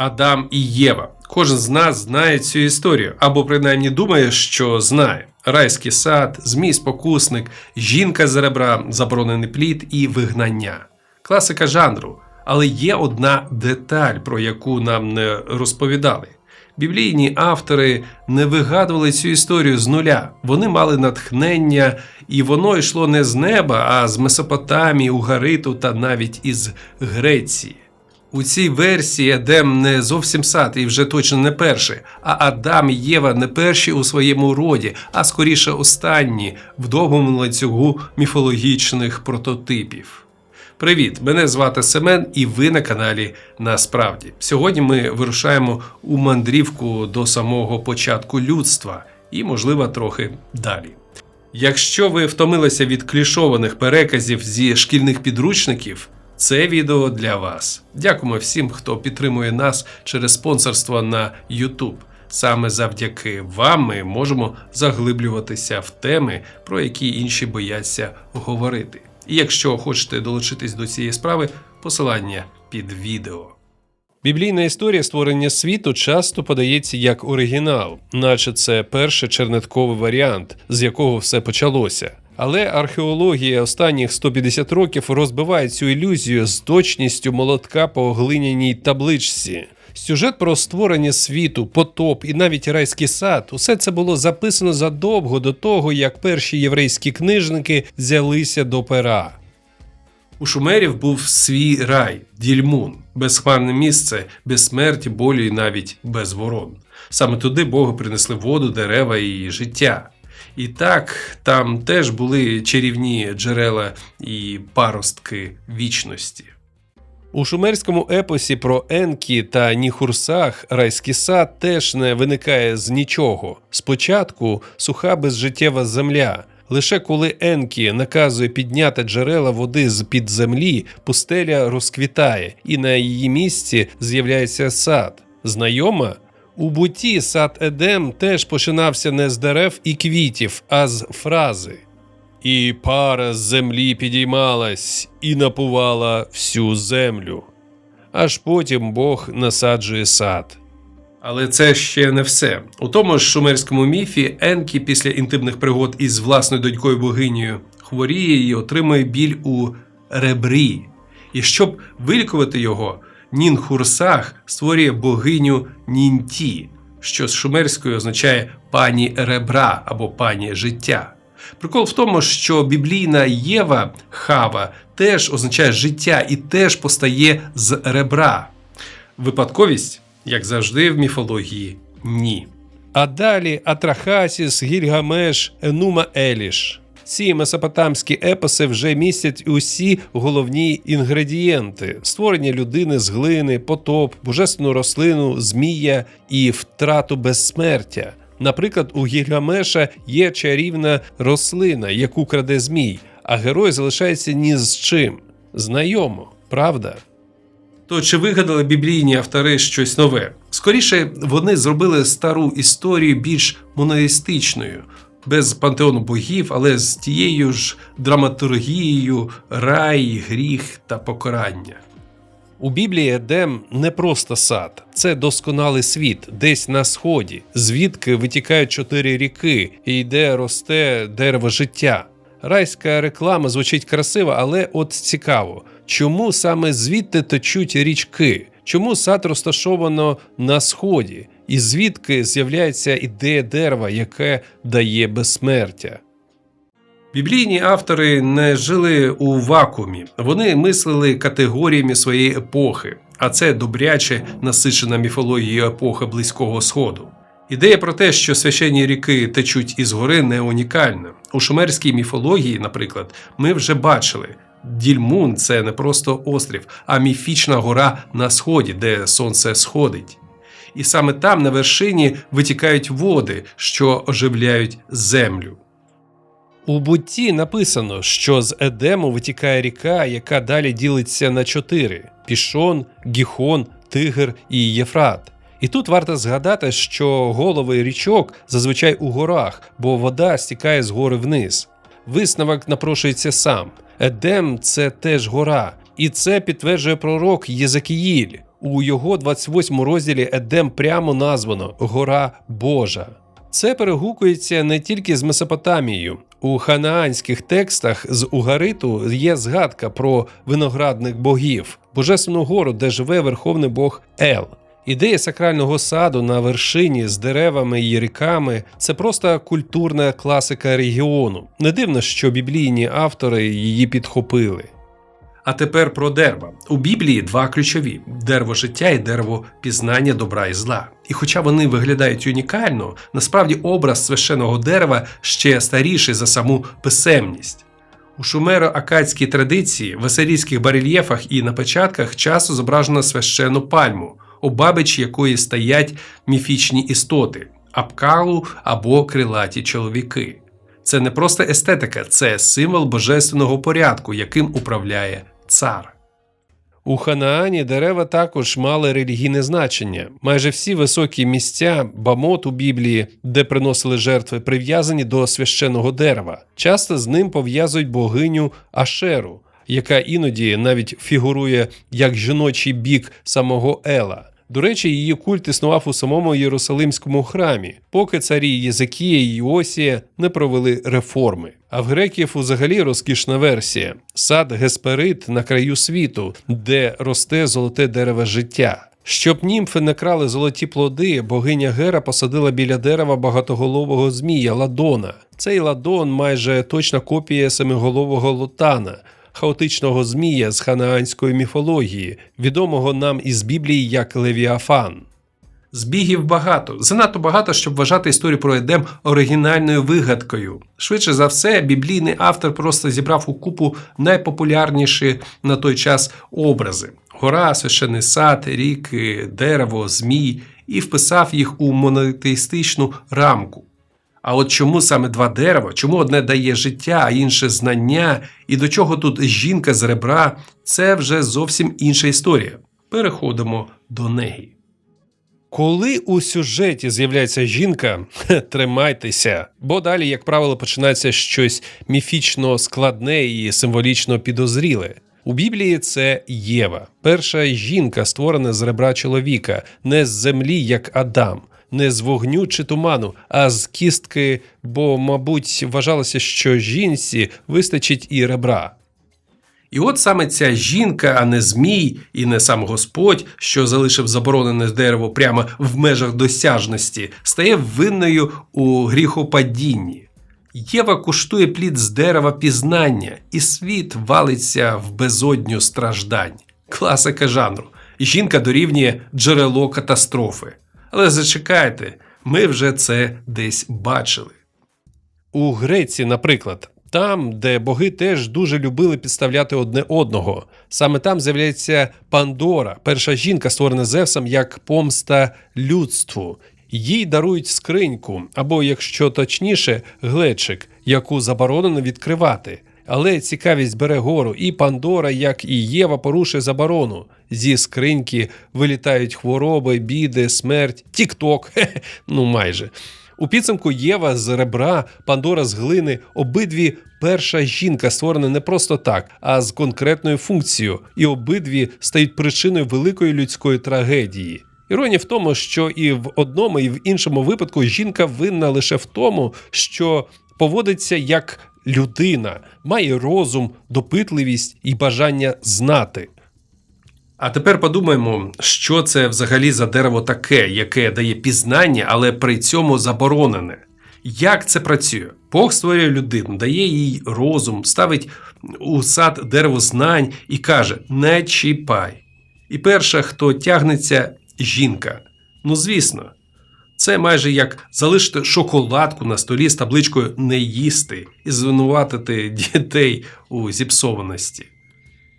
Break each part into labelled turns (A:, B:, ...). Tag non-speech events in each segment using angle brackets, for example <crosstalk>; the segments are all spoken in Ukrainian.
A: Адам і Єва. Кожен з нас знає цю історію, або принаймні думає, що знає. Райський сад, змій спокусник, жінка з ребра, заборонений плід і вигнання. Класика жанру. Але є одна деталь, про яку нам не розповідали. Біблійні автори не вигадували цю історію з нуля. Вони мали натхнення, і воно йшло не з неба, а з Месопотамії, Угариту та навіть із Греції. У цій версії Едем не зовсім сад і вже точно не перший, а Адам і Єва не перші у своєму роді, а скоріше останні в довгому ланцюгу міфологічних прототипів. Привіт! Мене звати Семен, і ви на каналі Насправді. Сьогодні ми вирушаємо у мандрівку до самого початку людства і, можливо, трохи далі. Якщо ви втомилися від клішованих переказів зі шкільних підручників, це відео для вас. Дякуємо всім, хто підтримує нас через спонсорство на YouTube. Саме завдяки вам ми можемо заглиблюватися в теми, про які інші бояться говорити. І якщо хочете долучитись до цієї справи, посилання під відео. Біблійна історія створення світу часто подається як оригінал, наче це перший чернетковий варіант, з якого все почалося. Але археологія останніх 150 років розбиває цю ілюзію з точністю молотка по глиняній табличці. Сюжет про створення світу, потоп і навіть райський сад усе це було записано задовго до того, як перші єврейські книжники взялися до пера. У шумерів був свій рай, дільмун, безхмарне місце, без смерті, болю і навіть без ворон. Саме туди Богу принесли воду, дерева і життя. І так, там теж були чарівні джерела і паростки вічності. У шумерському епосі про Енкі та Ніхурсах райський сад теж не виникає з нічого. Спочатку суха безжиттєва земля. Лише коли Енкі наказує підняти джерела води з під землі, пустеля розквітає, і на її місці з'являється сад. Знайома? У буті сад Едем теж починався не з дерев і квітів, а з фрази. І пара з землі підіймалась і напувала всю землю. Аж потім Бог насаджує сад. Але це ще не все. У тому ж шумерському міфі Енкі після інтимних пригод із власною донькою богинею хворіє і отримує біль у ребрі. І щоб вилікувати його, Нінхурсах створює богиню Нінті, що з шумерською означає пані ребра або пані життя. Прикол в тому, що біблійна Єва Хава теж означає життя і теж постає з ребра. Випадковість, як завжди, в міфології ні. А далі Атрахасіс, Гільгамеш, Енума Еліш. Ці месопотамські епоси вже містять усі головні інгредієнти: створення людини з глини, потоп, божественну рослину, змія і втрату безсмертя. Наприклад, у Гільгамеша є чарівна рослина, яку краде змій, а герой залишається ні з чим. Знайомо, правда? То чи вигадали біблійні автори щось нове? Скоріше, вони зробили стару історію більш моноїстичною, без пантеону богів, але з тією ж драматургією, рай, гріх та покарання. У Біблії Едем не просто сад, це досконалий світ, десь на сході, звідки витікають чотири ріки, і де росте дерево життя. Райська реклама звучить красиво, але от цікаво, чому саме звідти течуть річки? Чому сад розташовано на сході? І звідки з'являється ідея дерева, яке дає безсмертя? Біблійні автори не жили у вакуумі, вони мислили категоріями своєї епохи, а це добряче насичена міфологією епохи Близького Сходу. Ідея про те, що священні ріки течуть із гори, не унікальна. У шумерській міфології, наприклад, ми вже бачили. Дільмун це не просто острів, а міфічна гора на сході, де сонце сходить. І саме там на вершині витікають води, що оживляють землю. У бутті написано, що з Едему витікає ріка, яка далі ділиться на чотири: Пішон, Гіхон, Тигр і Єфрат. І тут варто згадати, що голови річок зазвичай у горах, бо вода стікає з гори вниз. Висновок напрошується сам. Едем це теж гора, і це підтверджує пророк Єзекіїль. У його 28 розділі Едем прямо названо Гора Божа. Це перегукується не тільки з Месопотамією. У ханаанських текстах з Угариту є згадка про виноградних богів, божественну гору, де живе верховний бог Ел. Ідея сакрального саду на вершині з деревами і ріками це просто культурна класика регіону. Не дивно, що біблійні автори її підхопили. А тепер про дерева. У Біблії два ключові: дерево життя і дерево пізнання добра і зла. І хоча вони виглядають унікально, насправді образ священого дерева ще старіший за саму писемність. У шумеро-акадській традиції, в асирійських барельєфах і на печатках часто зображено священну пальму, обабич якої стоять міфічні істоти апкалу або крилаті чоловіки. Це не просто естетика, це символ божественного порядку, яким управляє цар. У Ханаані дерева також мали релігійне значення. Майже всі високі місця, бамот у Біблії, де приносили жертви, прив'язані до священного дерева. Часто з ним пов'язують богиню Ашеру, яка іноді навіть фігурує як жіночий бік самого Ела. До речі, її культ існував у самому Єрусалимському храмі, поки царі Єзекія і Іосія не провели реформи. А в греків взагалі розкішна версія сад Гесперид на краю світу, де росте золоте дерево життя. Щоб німфи не крали золоті плоди, богиня Гера посадила біля дерева багатоголового змія Ладона. Цей ладон майже точна копія семиголового лотана хаотичного змія з ханаанської міфології, відомого нам із Біблії як Левіафан. Збігів багато, занадто багато, щоб вважати історію про Едем оригінальною вигадкою. Швидше за все, біблійний автор просто зібрав у купу найпопулярніші на той час образи: гора, священий сад, ріки, дерево, змій, і вписав їх у монотеїстичну рамку. А от чому саме два дерева, чому одне дає життя, а інше знання, і до чого тут жінка з ребра, це вже зовсім інша історія. Переходимо до неї. Коли у сюжеті з'являється жінка, <laughs> тримайтеся, бо далі, як правило, починається щось міфічно складне і символічно підозріле. У Біблії це Єва, перша жінка, створена з ребра чоловіка, не з землі, як Адам не з вогню чи туману, а з кістки, бо, мабуть, вважалося, що жінці вистачить і ребра. І от саме ця жінка, а не Змій, і не сам Господь, що залишив заборонене дерево прямо в межах досяжності, стає винною у гріхопадінні. Єва куштує плід з дерева пізнання, і світ валиться в безодню страждань. Класика жанру. Жінка дорівнює джерело катастрофи. Але зачекайте, ми вже це десь бачили. У Греції, наприклад, там, де боги теж дуже любили підставляти одне одного. Саме там з'являється Пандора, перша жінка, створена Зевсом як помста людству. Їй дарують скриньку, або, якщо точніше, глечик, яку заборонено відкривати. Але цікавість бере гору, і Пандора, як і Єва, порушує заборону. Зі скриньки вилітають хвороби, біди, смерть, тік-ток, <laughs> ну майже. У підсумку Єва з ребра, Пандора з глини, обидві перша жінка створена не просто так, а з конкретною функцією, і обидві стають причиною великої людської трагедії. Іронія в тому, що і в одному, і в іншому випадку жінка винна лише в тому, що поводиться як людина, має розум, допитливість і бажання знати. А тепер подумаємо, що це взагалі за дерево таке, яке дає пізнання, але при цьому заборонене. Як це працює? Бог створює людину, дає їй розум, ставить у сад дерево знань і каже: не чіпай. І перша, хто тягнеться, жінка. Ну, звісно, це майже як залишити шоколадку на столі з табличкою не їсти і звинуватити дітей у зіпсованості.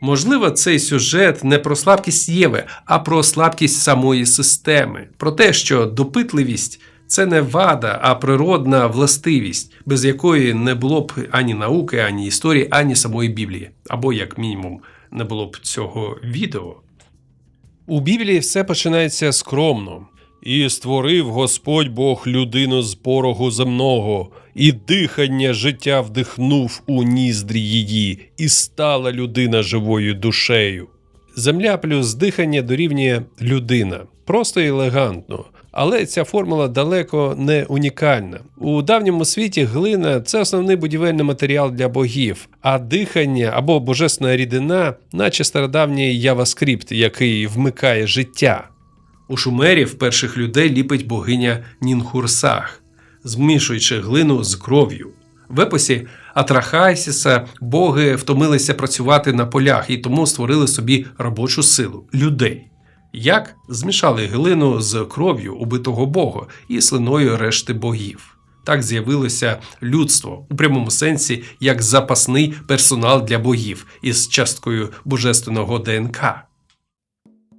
A: Можливо, цей сюжет не про слабкість Єви, а про слабкість самої системи, про те, що допитливість це не вада, а природна властивість, без якої не було б ані науки, ані історії, ані самої Біблії, або, як мінімум, не було б цього відео. У Біблії все починається скромно. І створив Господь Бог людину з порогу земного, і дихання життя вдихнув у ніздрі її, і стала людина живою душею. Земля плюс дихання дорівнює людина. Просто і елегантно. Але ця формула далеко не унікальна. У давньому світі глина це основний будівельний матеріал для богів, а дихання або божественна рідина, наче стародавній яваскрипт, який вмикає життя. У шумерів перших людей ліпить богиня Нінхурсах, змішуючи глину з кров'ю. В епосі Атрахайсіса боги втомилися працювати на полях і тому створили собі робочу силу людей. Як змішали глину з кров'ю убитого бога і слиною решти богів. Так з'явилося людство у прямому сенсі як запасний персонал для богів із часткою божественного ДНК.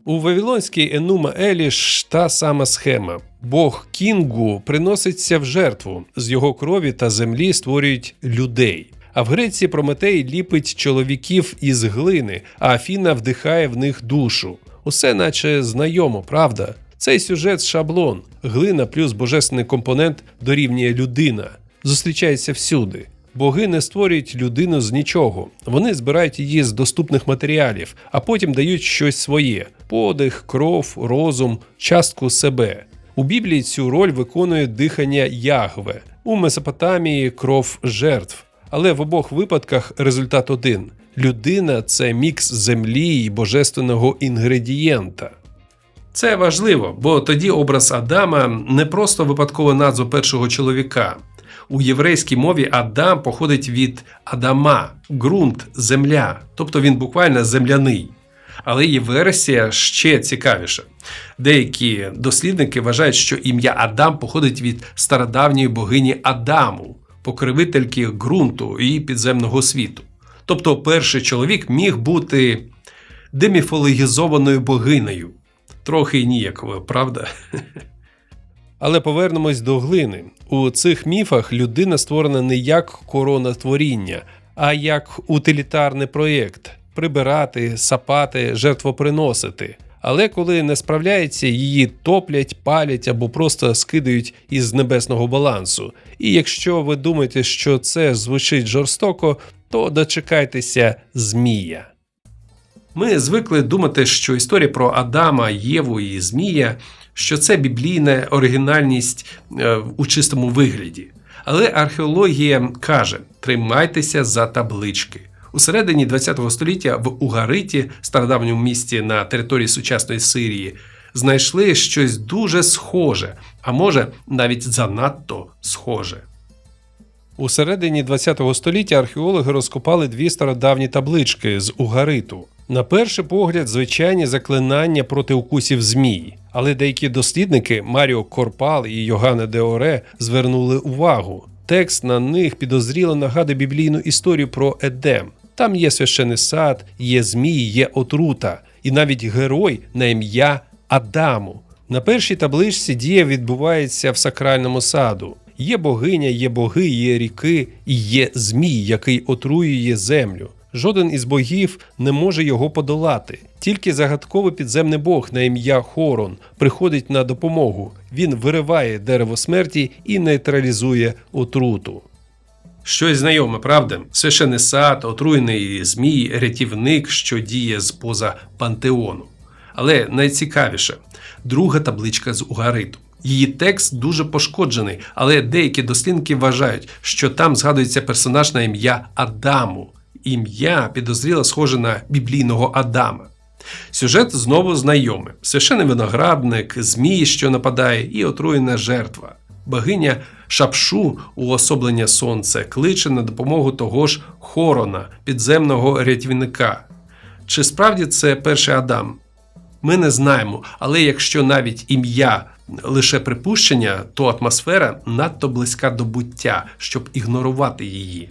A: У Вавилонській Енума Еліш та сама схема. Бог Кінгу приноситься в жертву, з його крові та землі створюють людей. А в Греції Прометей ліпить чоловіків із глини, а Афіна вдихає в них душу. Усе наче знайомо, правда? Цей сюжет шаблон, глина плюс божественний компонент дорівнює людина. Зустрічається всюди. Боги не створюють людину з нічого. Вони збирають її з доступних матеріалів, а потім дають щось своє: подих, кров, розум, частку себе. У Біблії цю роль виконує дихання Ягве, у Месопотамії кров жертв. Але в обох випадках результат один: людина це мікс землі і божественного інгредієнта. Це важливо, бо тоді образ Адама не просто випадкова назва першого чоловіка. У єврейській мові Адам походить від Адама, ґрунт, земля, тобто він буквально земляний. Але є версія ще цікавіша. Деякі дослідники вважають, що ім'я Адам походить від стародавньої богині Адаму, покривительки ґрунту і підземного світу. Тобто перший чоловік міг бути деміфологізованою богинею. Трохи ніяково, правда? <laughs> Але повернемось до глини. У цих міфах людина створена не як корона творіння, а як утилітарний проєкт прибирати, сапати, жертвоприносити. Але коли не справляється, її топлять, палять або просто скидають із небесного балансу. І якщо ви думаєте, що це звучить жорстоко, то дочекайтеся Змія. Ми звикли думати, що історія про Адама, Єву і Змія, що це біблійна оригінальність е, у чистому вигляді. Але археологія каже: тримайтеся за таблички. У середині ХХ століття в Угариті, стародавньому місті на території сучасної Сирії, знайшли щось дуже схоже, а може навіть занадто схоже. У середині ХХ століття археологи розкопали дві стародавні таблички з Угариту. На перший погляд, звичайні заклинання проти укусів змій, але деякі дослідники Маріо Корпал і Йоганне Деоре звернули увагу. Текст на них підозріло нагадує біблійну історію про Едем. Там є священий сад, є змій, є отрута, і навіть герой на ім'я Адаму. На першій табличці дія відбувається в сакральному саду. Є богиня, є боги, є ріки і є змій, який отруює землю. Жоден із богів не може його подолати. Тільки загадковий підземний бог на ім'я Хорон приходить на допомогу. Він вириває дерево смерті і нейтралізує отруту. Щось знайоме, правда? Священий сад, отруєний змій, рятівник, що діє з поза пантеону. Але найцікавіше друга табличка з Угариту. Її текст дуже пошкоджений, але деякі дослідники вважають, що там згадується персонаж на ім'я Адаму. Ім'я підозріло схоже на біблійного Адама. Сюжет знову знайомий: священий виноградник, змій, що нападає, і отруєна жертва. Богиня Шапшу, уособлення сонця, кличе на допомогу того ж Хорона, підземного рятівника. Чи справді це перший Адам? Ми не знаємо, але якщо навіть ім'я лише припущення, то атмосфера надто близька до буття, щоб ігнорувати її.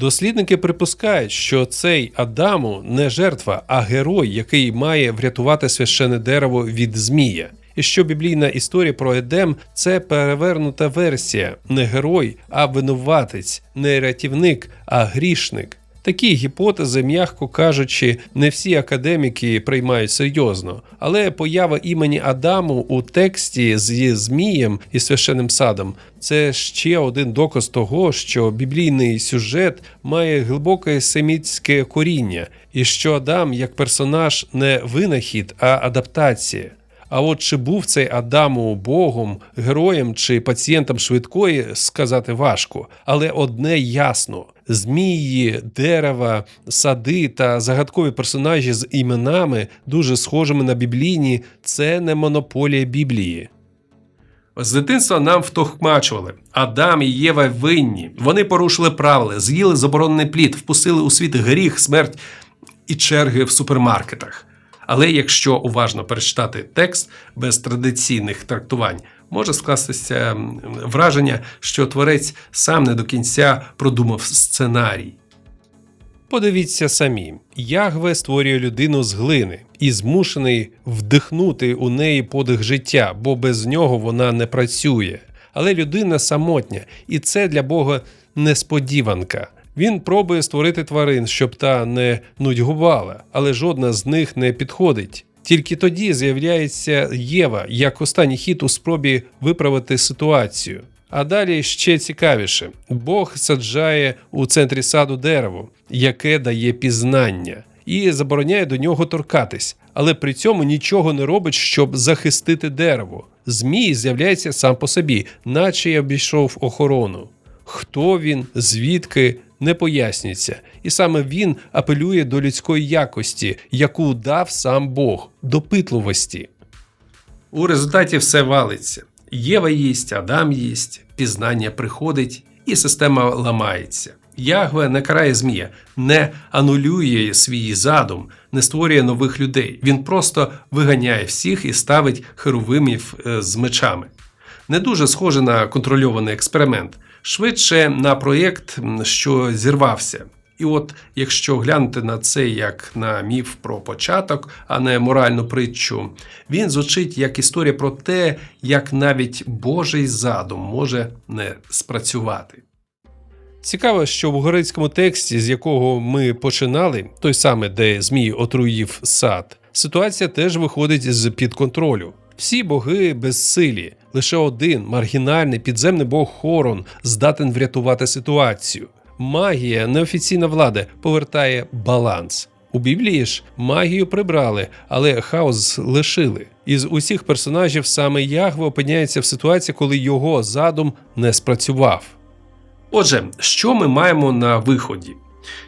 A: Дослідники припускають, що цей Адаму не жертва, а герой, який має врятувати священне дерево від Змія. І що біблійна історія про Едем це перевернута версія, не герой, а винуватець, не рятівник, а грішник. Такі гіпотези, м'яко кажучи, не всі академіки приймають серйозно, але поява імені Адаму у тексті зі Змієм і священним садом це ще один доказ того, що біблійний сюжет має глибоке семітське коріння, і що Адам як персонаж не винахід, а адаптація. А от чи був цей Адаму Богом, героєм чи пацієнтом швидкої, сказати важко. Але одне ясно: змії, дерева, сади та загадкові персонажі з іменами, дуже схожими на біблійні, це не монополія Біблії. З дитинства нам втохмачували. Адам і Єва винні. Вони порушили правила, з'їли заборонений плід, впустили у світ гріх, смерть і черги в супермаркетах. Але якщо уважно перечитати текст без традиційних трактувань, може скластися враження, що творець сам не до кінця продумав сценарій. Подивіться самі, Ягве створює людину з глини і змушений вдихнути у неї подих життя, бо без нього вона не працює. Але людина самотня, і це для Бога несподіванка. Він пробує створити тварин, щоб та не нудьгувала, але жодна з них не підходить. Тільки тоді з'являється Єва як останній хід у спробі виправити ситуацію. А далі ще цікавіше: Бог саджає у центрі саду дерево, яке дає пізнання, і забороняє до нього торкатись, але при цьому нічого не робить, щоб захистити дерево. Змій з'являється сам по собі, наче я обійшов охорону. Хто він, звідки не пояснюється, і саме він апелює до людської якості, яку дав сам Бог, допитливості. У результаті все валиться. Єва їсть, Адам їсть, пізнання приходить, і система ламається. Ягве не карає Змія, не анулює свій задум, не створює нових людей. Він просто виганяє всіх і ставить херовимів е, з мечами. Не дуже схоже на контрольований експеримент швидше на проєкт, що зірвався. І от якщо глянути на це як на міф про початок, а не моральну притчу, він звучить як історія про те, як навіть Божий задум може не спрацювати. Цікаво, що в грецькому тексті, з якого ми починали, той самий, де Змій отруїв сад, ситуація теж виходить з під контролю. Всі боги безсилі, лише один маргінальний підземний бог Хорон здатен врятувати ситуацію. Магія, неофіційна влада, повертає баланс. У Біблії ж магію прибрали, але хаос лишили. Із усіх персонажів саме Ягве опиняється в ситуації, коли його задум не спрацював. Отже, що ми маємо на виході?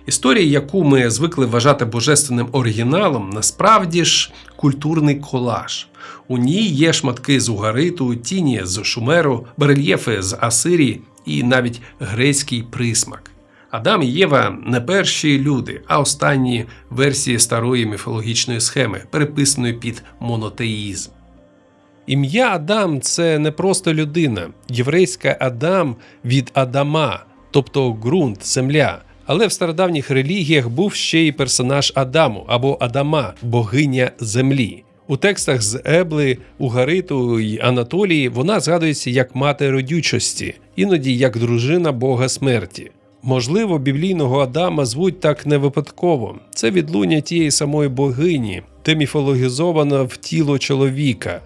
A: Історія, яку ми звикли вважати божественним оригіналом, насправді ж культурний колаж. У ній є шматки з Угариту, тіні з Шумеру, барельєфи з Асирії і навіть грецький присмак. Адам і Єва не перші люди, а останні версії старої міфологічної схеми, переписаної під монотеїзм. Ім'я Адам це не просто людина, єврейська Адам від Адама, тобто ґрунт, земля. Але в стародавніх релігіях був ще й персонаж Адаму або Адама, богиня землі. У текстах з Ебли, Угариту і Анатолії вона згадується як мати родючості, іноді як дружина Бога смерті. Можливо, біблійного Адама звуть так не випадково. Це відлуння тієї самої богині, де міфологізовано в тіло чоловіка,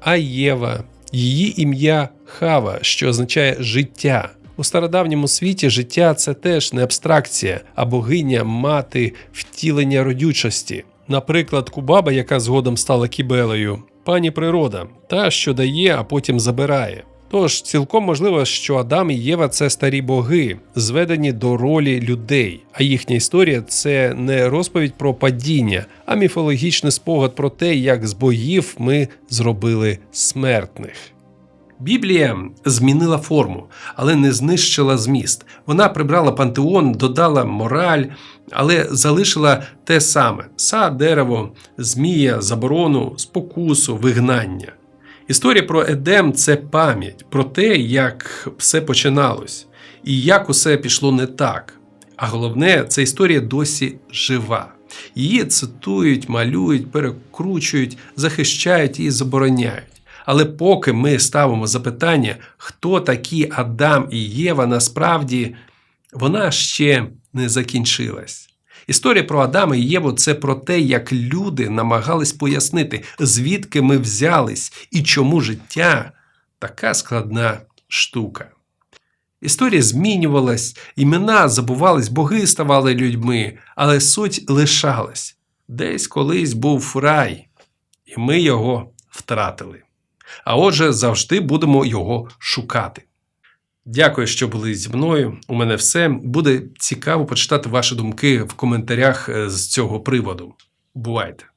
A: а Єва, її ім'я Хава, що означає життя. У стародавньому світі життя це теж не абстракція, а богиня мати втілення родючості. Наприклад, Кубаба, яка згодом стала кібелею, пані природа, та що дає, а потім забирає. Тож цілком можливо, що Адам і Єва це старі боги, зведені до ролі людей, а їхня історія це не розповідь про падіння, а міфологічний спогад про те, як з богів ми зробили смертних. Біблія змінила форму, але не знищила зміст. Вона прибрала пантеон, додала мораль, але залишила те саме: сад, дерево, змія, заборону, спокусу, вигнання. Історія про Едем це пам'ять про те, як все починалось, і як усе пішло не так. А головне, ця історія досі жива. Її цитують, малюють, перекручують, захищають і забороняють. Але поки ми ставимо запитання, хто такі Адам і Єва, насправді вона ще не закінчилась. Історія про Адама і Єву це про те, як люди намагались пояснити, звідки ми взялись і чому життя така складна штука. Історія змінювалась, імена забувались, боги ставали людьми, але суть лишалась. Десь колись був рай, і ми його втратили. А отже, завжди будемо його шукати. Дякую, що були зі мною. У мене все. Буде цікаво почитати ваші думки в коментарях е, з цього приводу. Бувайте!